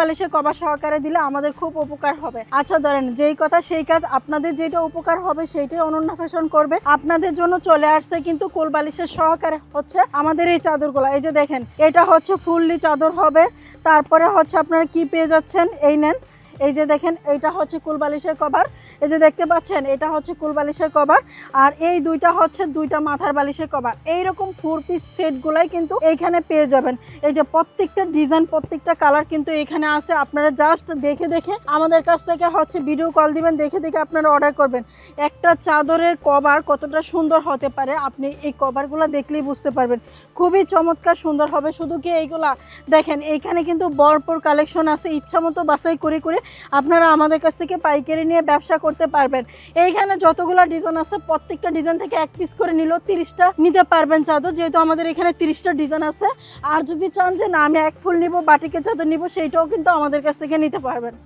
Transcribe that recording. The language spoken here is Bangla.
বালিশের কভার সহকারে দিলে আমাদের খুব উপকার হবে। আচ্ছা ধরেন যেই কথা, সেই কাজ আপনাদের যেটা উপকার হবে, সেইটাই অনন্য ফ্যাশন করবে। আপনাদের জন্য চলে আসছে কিন্তু কোল বালিশের সহকারে হচ্ছে আমাদের এই চাদরগুলো। এই যে দেখেন, এটা হচ্ছে ফুললি চাদর হবে। তারপরে হচ্ছে আপনারা কি পেয়ে যাচ্ছেন? এই নেন। এই যে দেখেন, এইটা হচ্ছে কুলবালিশের কভার। এই যে দেখতে পাচ্ছেন, এটা হচ্ছে কুলবালিশের কভার, আর এই দুইটা হচ্ছে দুইটা মাথার বালিশের কভার। এইরকম ফোর পিস সেটগুলাই কিন্তু এইখানে পেয়ে যাবেন। এই যে প্রত্যেকটা ডিজাইন প্রত্যেকটা কালার কিন্তু এখানে আছে। আপনারা জাস্ট দেখে দেখে আমাদের কাছ থেকে হচ্ছে ভিডিও কল দিবেন, দেখে দেখে আপনারা অর্ডার করবেন। একটা চাদরের কভার কতটা সুন্দর হতে পারে, আপনি এই কভারগুলো দেখলেই বুঝতে পারবেন। খুবই চমৎকার সুন্দর হবে। শুধু কি এইগুলা? দেখেন, এইখানে কিন্তু ভরপুর কালেকশন আছে। ইচ্ছা মতো বাছাই করে করে আপনারা আমাদের কাছ থেকে পাইকারি নিয়ে ব্যবসা করতে পারবেন। এইখানে যতগুলো ডিজাইন আছে, প্রত্যেকটা ডিজাইন থেকে এক পিস করে নিলেও তিরিশটা নিতে পারবেন চাদর, যেহেতু আমাদের এখানে তিরিশটা ডিজাইন আছে। আর যদি চান যে না, আমি এক ফুল নিব, বাটিকে চাদর নিব, সেইটাও কিন্তু আমাদের কাছ থেকে নিতে পারবেন।